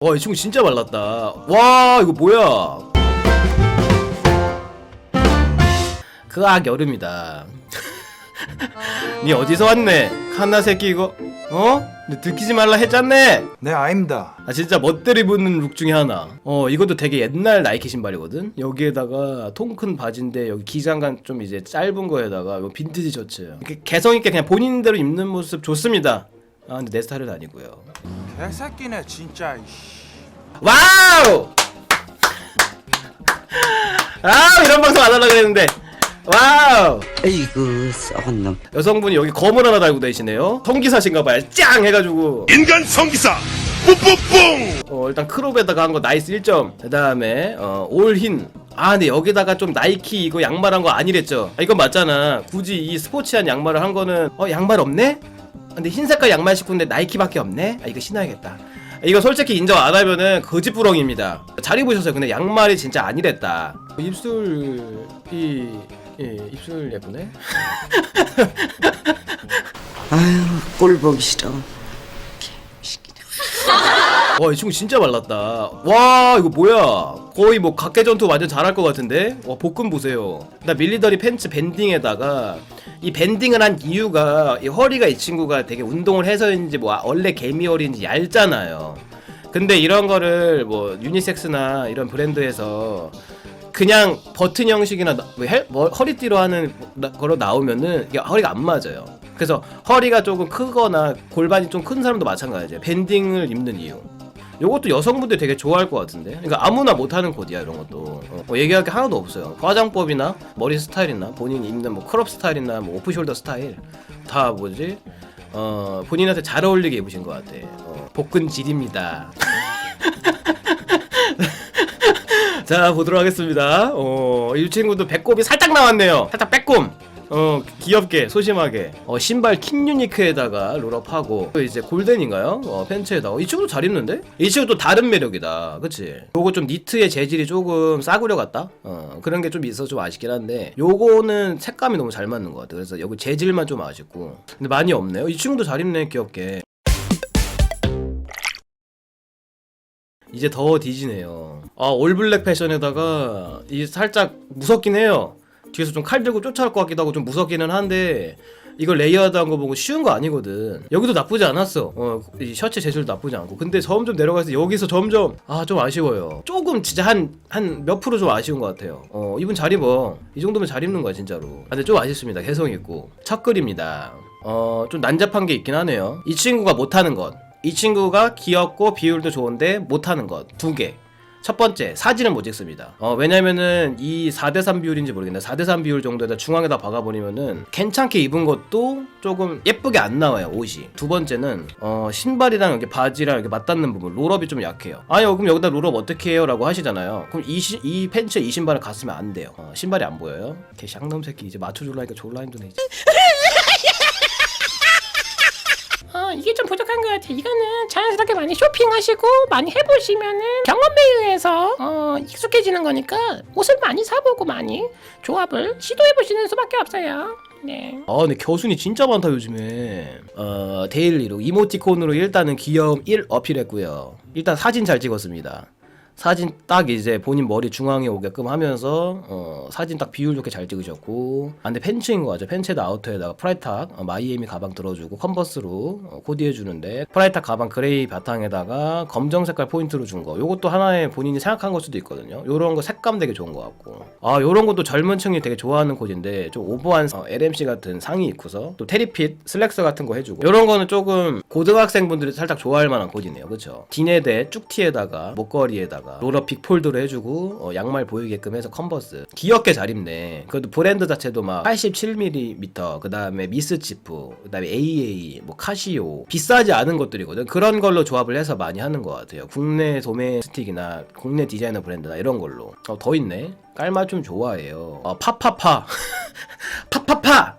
와, 이 친구 진짜 말랐다. 와, 이거 뭐야? 그악 여름이다. 니 어디서 왔네? 칸나 새끼 이거 어? 너 들키지 말라 했잖네. 네 아닙니다 아 진짜 멋대로 입는 룩 중에 하나. 어 이것도 되게 옛날 나이키 신발이거든. 여기에다가 통 큰 바지인데 여기 기장감 좀 이제 짧은 거에다가 요 빈티지 셔츠. 이렇게 개성 있게 그냥 본인대로 입는 모습 좋습니다. 아 근데 내 스타일은 아니고요. 개새끼네 진짜 이씨. 와우! 아 이런 방송 안 하려고 그랬는데. 와우! 에이구 썩은 놈. 여성분이 여기 검을 하나 달고 다니시네요. 성기사신가봐요. 짱! 해가지고. 인간 성기사! 뿌뿌뿡! 어, 일단 크롭에다가 한 거 나이스 1점. 그 다음에 어, 올흰. 아 근데 여기다가 좀 나이키 이거 양말 한 거 아니랬죠? 아, 이건 맞잖아. 굳이 이 스포츠한 양말을 한 거는 어 양말 없네? 근데 흰 색깔 양말 신고인데 나이키밖에 없네? 아 이거 신어야겠다. 이거 솔직히 인정 안 하면은 거짓부렁입니다. 잘 입으셨어요? 근데 양말이 진짜 아니랬다. 입술이 예, 입술 예쁘네? 아유 꼴 보기 싫어. 와 이 친구 진짜 말랐다. 와 이거 뭐야 거의 뭐 각계 전투 완전 잘할 것 같은데 와 복근 보세요 나 밀리더리 팬츠 밴딩에다가 이 밴딩을 한 이유가 이 허리가 이 친구가 되게 운동을 해서인지 뭐 원래 개미 허리인지 얇잖아요 근데 이런 거를 뭐 유니섹스나 이런 브랜드에서 그냥 버튼 형식이나 나- 뭐 헬- 뭐 허리띠로 하는 나- 거로 나오면은 허리가 안 맞아요. 그래서 허리가 조금 크거나 골반이 좀 큰 사람도 마찬가지예요. 밴딩을 입는 이유. 요것도 여성분들 되게 좋아할 것 같은데. 그러니까 아무나 못하는 코디야 이런 것도. 어, 뭐 얘기할 게 하나도 없어요. 화장법이나 머리 스타일이나 본인이 입는 뭐 크롭 스타일이나 뭐 오프숄더 스타일 다 뭐지? 어 본인한테 잘 어울리게 입으신 것 같아. 어, 복근 질입니다. 자 보도록 하겠습니다. 어, 이 친구도 배꼽이 살짝 나왔네요. 살짝 빼꼼. 어 귀엽게 소심하게 어 신발 킨유니크에다가 롤업하고 또 이제 골덴인가요? 어 팬츠에다가 이 친구도 잘 입는데? 이 친구도 다른 매력이다 그치? 요거 좀 니트의 재질이 조금 싸구려 같다? 어 그런 게 좀 있어서 좀 아쉽긴 한데 요거는 색감이 너무 잘 맞는 것 같아 그래서 여기 재질만 좀 아쉽고 근데 많이 없네요 이 친구도 잘 입네 귀엽게 이제 더 뒤지네요. 아 올블랙 패션에다가 이 살짝 무섭긴 해요. 뒤에서 좀 칼 들고 쫓아올 것 같기도 하고 좀 무섭기는 한데 이걸 레이어드한 거 보고 쉬운 거 아니거든. 여기도 나쁘지 않았어. 어, 이 셔츠 재질도 나쁘지 않고. 근데 점점 내려가서 여기서 점점 아 좀 아쉬워요. 조금 진짜 한 한 몇 프로 좀 아쉬운 것 같아요. 어 이분 잘 입어. 이 정도면 잘 입는 거야 진짜로. 아, 근데 좀 아쉽습니다. 개성 있고 첫 글입니다. 어 좀 난잡한 게 있긴 하네요. 이 친구가 못하는 것. 이 친구가 귀엽고 비율도 좋은데 못하는 것 두 개. 첫 번째 사진은 못 찍습니다. 어, 왜냐면은 이 4대3 비율인지 모르겠네. 4대3 비율 정도에다 중앙에다 박아버리면은 괜찮게 입은 것도 조금 예쁘게 안 나와요 옷이. 두 번째는 어, 신발이랑 이렇게 바지랑 이렇게 맞닿는 부분 롤업이 좀 약해요. 아니 그럼 여기다 롤업 어떻게 해요?라고 하시잖아요. 그럼 이, 시, 이 팬츠에 이 신발을 갔으면 안 돼요. 어, 신발이 안 보여요. 개 쌍놈 새끼 이제 맞춰줄라니까 졸라 힘드네 이제. 어, 이게 좀 부족한 것 같아. 이거는 자연스럽게 많이 쇼핑하시고 많이 해보시면은 경험에 의해서 어, 익숙해지는 거니까 옷을 많이 사보고 많이 조합을 시도해보시는 수밖에 없어요. 네. 아 근데 겨순이 진짜 많다 요즘에 어 데일리로 이모티콘으로 일단은 귀여움 1 어필했고요 일단 사진 잘 찍었습니다 사진 딱 이제 본인 머리 중앙에 오게끔 하면서 어 사진 딱 비율 좋게 잘 찍으셨고 아 근데 팬츠인 거 같죠. 팬츠에다 아우터에다가 프라이탁 어, 마이애미 가방 들어주고 컨버스로 어, 코디해 주는데 프라이탁 가방 그레이 바탕에다가 검정 색깔 포인트로 준 거. 요것도 하나의 본인이 생각한 걸 수도 있거든요. 요런 거 색감 되게 좋은 거 같고. 아 요런 것도 젊은 층이 되게 좋아하는 코디인데 좀 오버한 어, LMC 같은 상의 입고서 또 테리핏 슬랙스 같은 거 해주고. 요런 거는 조금 고등학생분들이 살짝 좋아할 만한 코디네요. 그쵸? 디네대 쭉티에다가 목걸이에다가 롤업 빅폴드로 해주고 어, 양말 보이게끔 해서 컨버스. 귀엽게 잘 입네. 그래도 브랜드 자체도 막 87mm 그 다음에 미스치프 그 다음에 AA 뭐 카시오. 비싸지 않은 것들이거든. 그런 걸로 조합을 해서 많이 하는 것 같아요. 국내 도메스틱이나 국내 디자이너 브랜드나 이런 걸로. 어, 더 있네. 깔맞춤 좋아해요. 어, 파파파. 파파파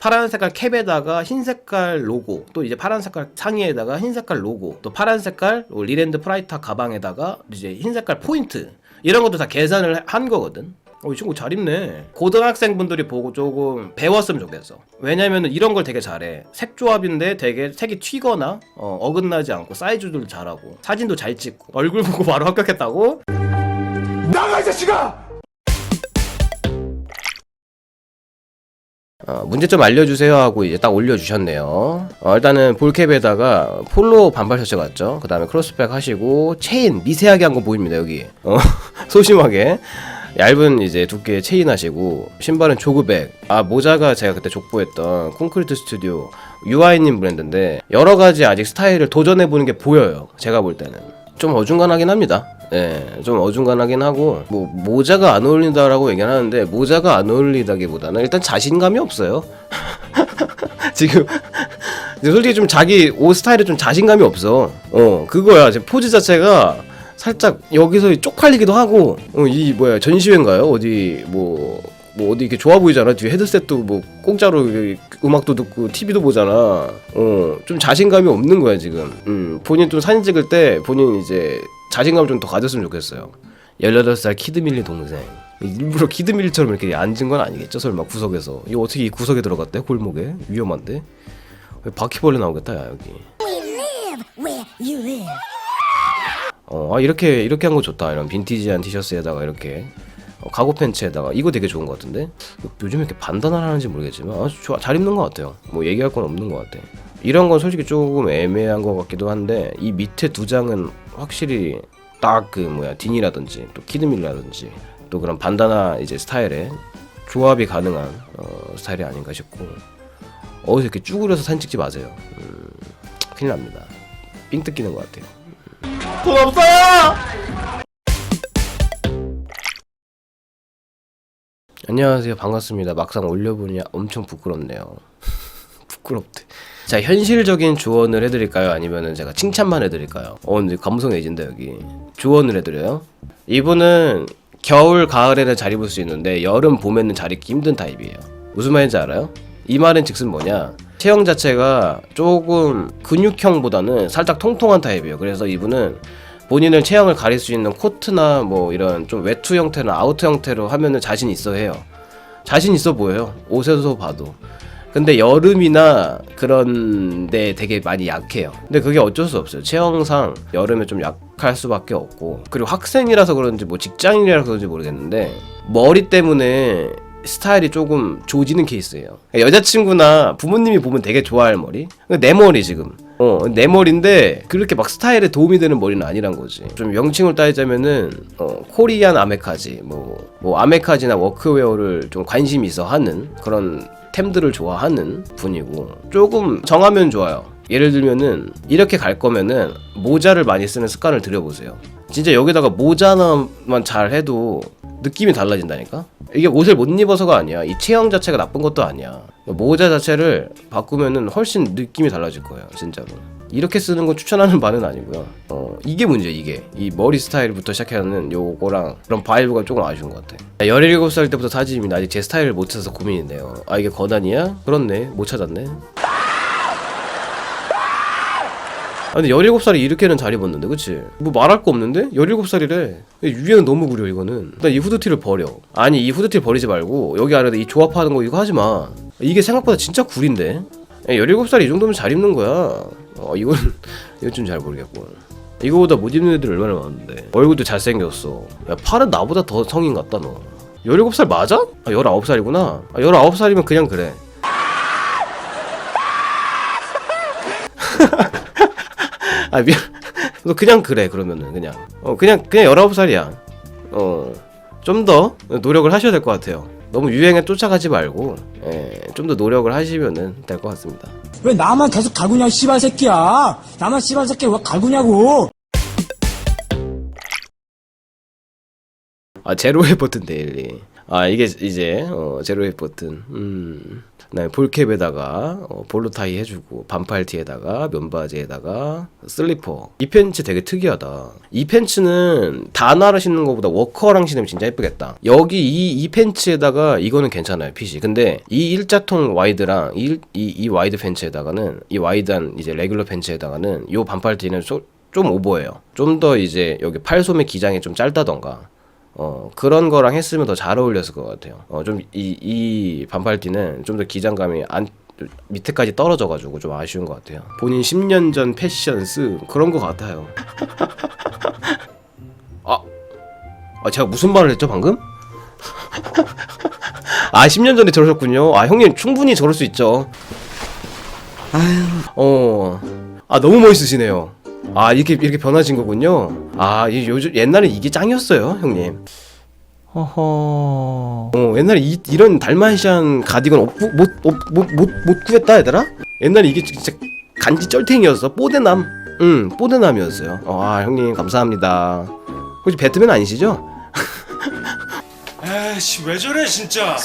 파란 색깔 캡에다가 흰 색깔 로고 또 이제 파란 색깔 상의에다가 흰 색깔 로고 또 파란 색깔 리랜드 프라이타 가방에다가 이제 흰 색깔 포인트 이런 것도 다 계산을 한 거거든 어, 이 친구 잘 입네. 고등학생분들이 보고 조금 배웠으면 좋겠어. 왜냐면은 이런 걸 되게 잘해. 색 조합인데 되게 색이 튀거나 어, 어긋나지 않고 사이즈도 잘하고 사진도 잘 찍고 얼굴 보고 바로 합격했다고? 나가 이 자식아! 어, 문제 좀 알려주세요 하고 이제 딱 올려주셨네요. 어, 일단은 볼캡에다가 폴로 반팔 셔츠 같죠? 그 다음에 크로스백 하시고 체인 미세하게 한 거 보입니다 여기. 어, 소심하게. 얇은 이제 두께의 체인 하시고 신발은 조그백 아 모자가 제가 그때 족보했던 콘크리트 스튜디오 UI님 브랜드인데 여러 가지 아직 스타일을 도전해 보는 게 보여요 제가 볼 때는 좀 어중간하긴 합니다 예, 좀 어중간하긴 하고 뭐 모자가 안 어울린다라고 얘기는 하는데 모자가 안 어울리다기보다는 일단 자신감이 없어요. 지금 솔직히 좀 자기 옷 스타일에 좀 자신감이 없어. 어, 그거야. 지금 포즈 자체가 살짝 여기서 쪽팔리기도 하고 어, 이 뭐야 전시회인가요? 어디 뭐. 뭐 어디 이렇게 좋아 보이잖아 뒤에 헤드셋도 뭐 공짜로 음악도 듣고 TV도 보잖아 어좀 자신감이 없는 거야 지금 음 본인 좀 사진 찍을 때 본인 이제 자신감을 좀 더 가졌으면 좋겠어요. 18살 키드밀리 동생. 일부러 키드밀리처럼 이렇게 앉은 건 아니겠죠? 설마 구석에서. 이거 어떻게 이 구석에 들어갔대? 골목에? 위험한데? 바퀴벌레 나오겠다 야 여기. 어, 아, 이렇게 이렇게 한 거 좋다. 이런 빈티지한 티셔츠에다가 이렇게 어, 가고 팬츠에다가. 이거 되게 좋은 것 같은데? 요즘 이렇게 반단을 하는지 모르겠지만 아주 좋아. 잘 입는 것 같아요. 뭐 얘기할 건 없는 것 같아. 이런 건 솔직히 조금 애매한 것 같기도 한데 이 밑에 두 장은 확실히 딱 그 뭐야 딘이라든지 또 키드밀라든지 또 그런 반다나 이제 스타일에 조합이 가능한 어, 스타일이 아닌가 싶고 어디서 이렇게 쭈그려서 사진 찍지 마세요. 음, 큰일 납니다. 삥 뜯기는 것 같아요. 돈 없어요! 안녕하세요. 반갑습니다. 막상 올려보니 엄청 부끄럽네요. 부끄럽대. 자, 현실적인 조언을 해드릴까요? 아니면은 제가 칭찬만 해드릴까요? 어, 근데 감성 해진다, 여기. 조언을 해드려요? 이분은 겨울, 가을에는 잘 입을 수 있는데 여름, 봄에는 잘 입기 힘든 타입이에요. 무슨 말인지 알아요? 이 말은 즉슨 뭐냐? 체형 자체가 조금 근육형보다는 살짝 통통한 타입이에요. 그래서 이분은 본인을 체형을 가릴 수 있는 코트나 뭐 이런 좀 외투 형태나 아우터 형태로 하면은 자신 있어 해요. 자신 있어 보여요. 옷에서 봐도. 근데 여름이나 그런 데 되게 많이 약해요. 근데 그게 어쩔 수 없어요. 체형상 여름에 좀 약할 수밖에 없고 그리고 학생이라서 그런지 뭐 직장인이라서 그런지 모르겠는데 머리 때문에 스타일이 조금 조지는 케이스예요. 여자친구나 부모님이 보면 되게 좋아할 머리. 내 머리 지금. 어, 내 머리인데 그렇게 막 스타일에 도움이 되는 머리는 아니란 거지. 좀 명칭을 따지자면은 어, 코리안 아메카지, 뭐, 뭐 아메카지나 워크웨어를 좀 관심 있어 하는 그런 템들을 좋아하는 분이고 조금 정하면 좋아요. 예를 들면은 이렇게 갈 거면은 모자를 많이 쓰는 습관을 들여보세요. 진짜 여기다가 모자만 잘 해도 느낌이 달라진다니까? 이게 옷을 못 입어서가 아니야. 이 체형 자체가 나쁜 것도 아니야. 모자 자체를 바꾸면은 훨씬 느낌이 달라질 거예요. 진짜로. 이렇게 쓰는 건 추천하는 바는 아니고요. 어, 이게 문제 이게. 이 머리 스타일부터 시작하는 요거랑 그런 바이브가 조금 아쉬운 것 같아. 17살 때부터 사진입니다. 아직 제 스타일을 못 찾아서 고민이네요. 아, 이게 거단이야? 그렇네. 못 찾았네. 아 근데 17살이 이렇게는 잘 입었는데 그치? 뭐 말할 거 없는데? 17살이래 유행 너무 구려 이거는 나 이 후드티를 버려 아니 이 후드티 버리지 말고 여기 아래다 이 조합하는 거 이거 하지마 이게 생각보다 진짜 구린데? 17살이 이 정도면 잘 입는 거야 어 이건 이건 좀 잘 모르겠고 이거보다 못 입는 애들 얼마나 많은데. 얼굴도 잘생겼어. 야 팔은 나보다 더 성인 같다 너. 17살 맞아? 아 19살이구나. 아 19살이면 그냥 그래. 아 미안. 너 그냥 그래 그러면은 그냥. 어 그냥 그냥 19살이야. 어 좀 더 노력을 하셔야 될 것 같아요. 너무 유행에 쫓아가지 말고. 예, 좀 더 노력을 하시면은 될 것 같습니다. 왜 나만 계속 갈구냐 씨발 새끼야? 나만 씨발 새끼 왜 갈구냐고? 아 제로의 버튼 데일리 아 이게 이제 어 제로의 버튼. 음. 그다음에 볼캡에다가 어, 볼로타이 해주고 반팔 티에다가 면바지에다가 슬리퍼. 이 팬츠 되게 특이하다. 이 팬츠는 다나를 신는 것보다 워커랑 신으면 진짜 예쁘겠다. 여기 이, 이 팬츠에다가 이거는 괜찮아요 핏이. 근데 이 일자통 와이드랑 이, 이, 이 와이드 팬츠에다가는 이 와이드한 이제 레귤러 팬츠에다가는 요 반팔 티는 소, 좀 오버해요. 좀 더 이제 여기 팔 소매 기장이 좀 짧다던가 어 그런 거랑 했으면 더 잘 어울렸을 것 같아요. 어 좀 이 이 반팔티는 좀 더 기장감이 안 밑에까지 떨어져가지고 좀 아쉬운 것 같아요. 본인 10년 전 패션스 그런 것 같아요. 아, 아 제가 무슨 말을 했죠 방금? 아 10년 전에 저러셨군요. 아 형님 충분히 저럴 수 있죠. 어, 아 너무 멋있으시네요. 아 이렇게 이렇게 변하신 거군요. 아 이 요즘 옛날에 이게 짱이었어요, 형님. 허허. 어 옛날에 이, 이런 달마시안 가디건 못못못못 구했다 얘들아? 옛날에 이게 진짜 간지 쩔탱이였어. 뽀대남. 응 뽀대남이었어요. 어, 아 형님 감사합니다. 혹시 배트맨 아니시죠? 에이씨 왜 저래 진짜